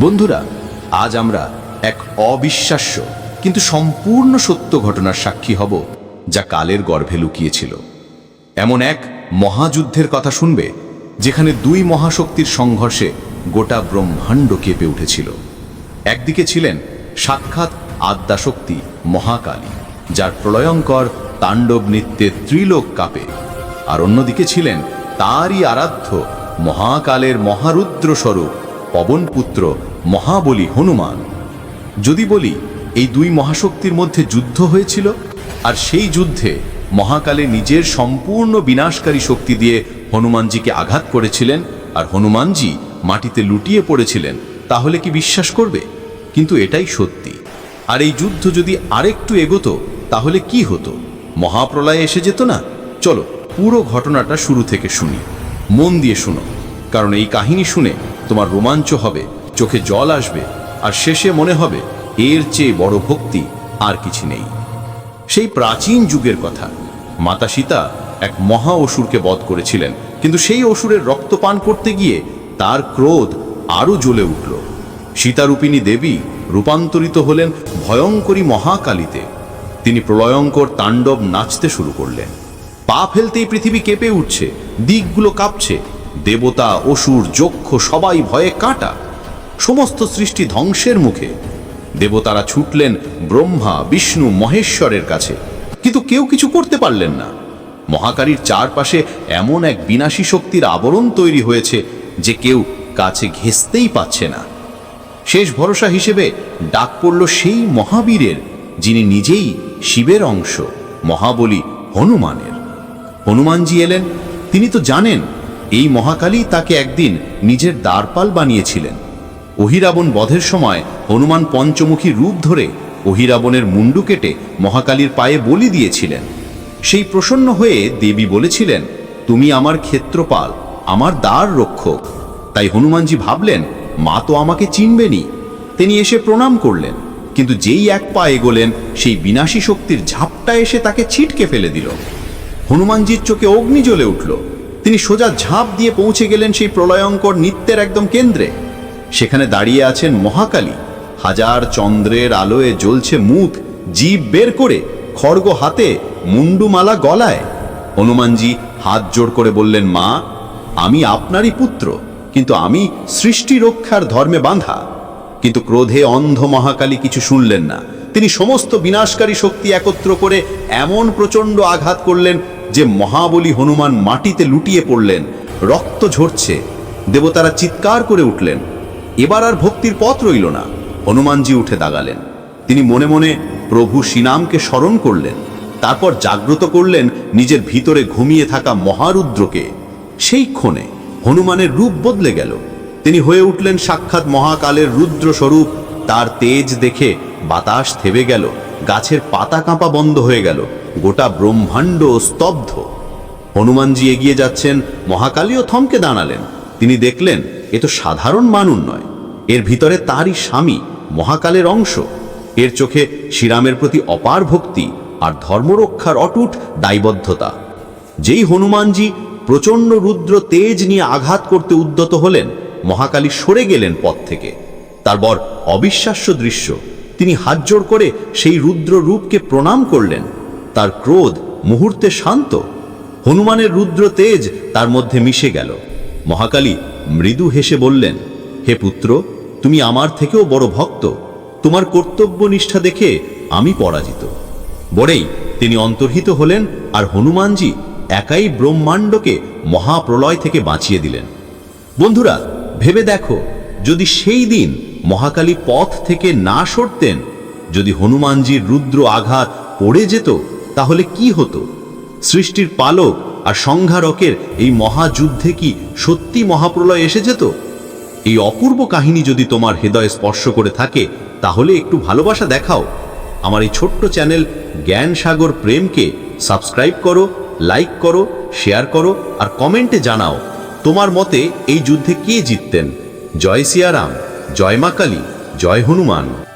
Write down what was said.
বন্ধুরা, আজ আমরা এক অবিশ্বাস্য কিন্তু সম্পূর্ণ সত্য ঘটনার সাক্ষী হব যা কালের গর্ভে লুকিয়েছিল। এমন এক মহাযুদ্ধের কথা শুনবে যেখানে দুই মহাশক্তির সংঘর্ষে গোটা ব্রহ্মাণ্ড কেঁপে উঠেছিল। একদিকে ছিলেন সাক্ষাৎ আদ্যাশক্তি মহাকালী, যার প্রলয়ঙ্কর তাণ্ডব নৃত্যে ত্রিলোক কাপে, আর অন্যদিকে ছিলেন তারই আরাধ্য মহাকালের মহারুদ্র স্বরূপ পবনপুত্র মহাবলী হনুমান। যদি বলি, এই দুই মহাশক্তির মধ্যে যুদ্ধ হয়েছিল, আর সেই যুদ্ধে মহাকালে নিজের সম্পূর্ণ বিনাশকারী শক্তি দিয়ে হনুমানজিকে আঘাত করেছিলেন, আর হনুমানজি মাটিতে লুটিয়ে পড়েছিলেন, তাহলে কি বিশ্বাস করবে? কিন্তু এটাই সত্যি। আর এই যুদ্ধ যদি আরেকটু এগোতো, তাহলে কি হতো? মহাপ্রলয় এসে যেত না? চলো, পুরো ঘটনাটা শুরু থেকে শুনি। মন দিয়ে শুনো, কারণ এই কাহিনী শুনে তোমার রোমাঞ্চ হবে, চোখে জল আসবে, আর শেষে মনে হবে, এর চেয়ে বড় ভক্তি আর কিছু নেই। সেই প্রাচীন যুগের কথা। মাতা সীতা এক মহা অসুরকে বধ করেছিলেন, কিন্তু সেই অসুরের রক্ত পান করতে গিয়ে তার ক্রোধ আরও জ্বলে উঠল। সীতারূপিণী দেবী রূপান্তরিত হলেন ভয়ঙ্করী মহাকালীতে। তিনি প্রলয়ঙ্কর তাণ্ডব নাচতে শুরু করলেন। পা ফেলতেই পৃথিবী কেঁপে উঠছে, দিকগুলো কাঁপছে দেবতা, অসুর, যক্ষ, সবাই ভয়ে কাটা। সমস্ত সৃষ্টি ধ্বংসের মুখে। দেবতারা ছুটলেন ব্রহ্মা, বিষ্ণু, মহেশ্বরের কাছে। কিন্তু কেউ কিছু করতে পারলেন না। মহাকারীর চারপাশে এমন এক বিনাশী শক্তির আবরণ তৈরি হয়েছে যে কেউ কাছে ঘেঁচতেই পাচ্ছে না। শেষ ভরসা হিসেবে ডাক পড়ল সেই মহাবীরের, যিনি নিজেই শিবের অংশ, মহাবলী হনুমানের। হনুমানজি এলেন, তিনি তো জানেন এই মহাকালী তাকে একদিন নিজের দ্বারপাল বানিয়েছিলেন। অহিরাবণ বধের সময় হনুমান পঞ্চমুখী রূপ ধরে অহিরাবণের মুন্ডু কেটে মহাকালীর পায়ে বলি দিয়েছিলেন। সেই প্রসন্ন হয়ে দেবী বলেছিলেন, তুমি আমার ক্ষেত্রপাল, আমার দ্বার রক্ষক। তাই হনুমানজি ভাবলেন, মা তো আমাকে চিনবেনি তিনি এসে প্রণাম করলেন, কিন্তু যেই এক পা এগোলেন, সেই বিনাশী শক্তির ঝাপটা এসে তাকে ছিটকে ফেলে দিল। হনুমানজির চোখে অগ্নি জ্বলে উঠল। তিনি সোজা ঝাঁপ দিয়ে পৌঁছে গেলেন সেই প্রলয়ঙ্কর নৃত্যের একদম কেন্দ্রে। সেখানে দাঁড়িয়ে আছেন মহাকালী। হাজার চন্দ্রের আলোয় জ্বলছে মুখ, জীব বের করে খড়গ হাতে মুন্ডুমালা গলায়। হনুমানজি হাত জোড় করে বললেন, মা, আমি আপনারই পুত্র, কিন্তু আমি সৃষ্টি রক্ষার ধর্মে বাঁধা। কিন্তু ক্রোধে অন্ধ মহাকালী কিছু শুনলেন না। তিনি সমস্ত বিনাশকারী শক্তি একত্র করে এমন প্রচণ্ড আঘাত করলেন যে মহাবলী হনুমান মাটিতে লুটিয়ে পড়লেন, রক্ত ঝরছে, দেবতারা চিৎকার করে উঠলেন। এবার আর ভক্তির পথ রইল না, হনুমানজি উঠে দাগালেন তিনি মনে মনে প্রভু শ্রীনামকে স্মরণ করলেন, তারপর জাগ্রত করলেন নিজের ভিতরে ঘুমিয়ে থাকা মহারুদ্রকে। সেই ক্ষণে হনুমানের রূপ বদলে গেল। তিনি হয়ে উঠলেন সাক্ষাৎ মহাকালের রুদ্র স্বরূপ তার তেজ দেখে বাতাস থেবে গেল। গাছের পাতা কাঁপা বন্ধ হয়ে গেল। গোটা ব্রহ্মাণ্ড স্তব্ধ। হনুমানজি এগিয়ে যাচ্ছেন, মহাকালীও থমকে দাঁড়ালেন। তিনি দেখলেন, এ তো সাধারণ মানুষ নয়। এর ভিতরে তারই স্বামী, মহাকালের অংশ। এর চোখে শ্রীরামের প্রতি অপার ভক্তি আর ধর্মরক্ষার অটুট দায়বদ্ধতা। যেই হনুমানজি প্রচণ্ড রুদ্র তেজ নিয়ে আঘাত করতে উদ্যত হলেন, মহাকালী সরে গেলেন পথ থেকে। তারপর অবিশ্বাস্য দৃশ্য। তিনি হাত জোড় করে সেই রুদ্র রূপকে প্রণাম করলেন। তার ক্রোধ মুহূর্তে শান্ত। হনুমানের রুদ্র তেজ তার মধ্যে মিশে গেল। মহাকালী মৃদু হেসে বললেন, হে পুত্র, তুমি আমার থেকেও বড় ভক্ত। তোমার কর্তব্য নিষ্ঠা দেখে আমি পরাজিত। বড়েই তিনি অন্তর্হিত হলেন আর হনুমানজি একাই ব্রহ্মাণ্ডকে মহাপ্রলয় থেকে বাঁচিয়ে দিলেন। বন্ধুরা, ভেবে দেখো, যদি সেই দিন মহাকালী পথ থেকে না সরতেন। যদি হনুমানজির রুদ্র আঘাত পড়ে যেত, তাহলে কি হতো? সৃষ্টির পালক আর সংহারকের এই মহাযুদ্ধে কি সত্যি মহাপ্রলয় এসে যেত? এই অপূর্ব কাহিনী যদি তোমার হৃদয় স্পর্শ করে থাকে, তাহলে একটু ভালোবাসা দেখাও। আমার এই ছোট্ট চ্যানেল জ্ঞান সাগর প্রেমকে সাবস্ক্রাইব করো, লাইক করো, শেয়ার করো আর কমেন্টে জানাও, তোমার মতে এই যুদ্ধে কে জিততেন? জয় সিয়ারাম। জয় মা কালী জয় হনুমান।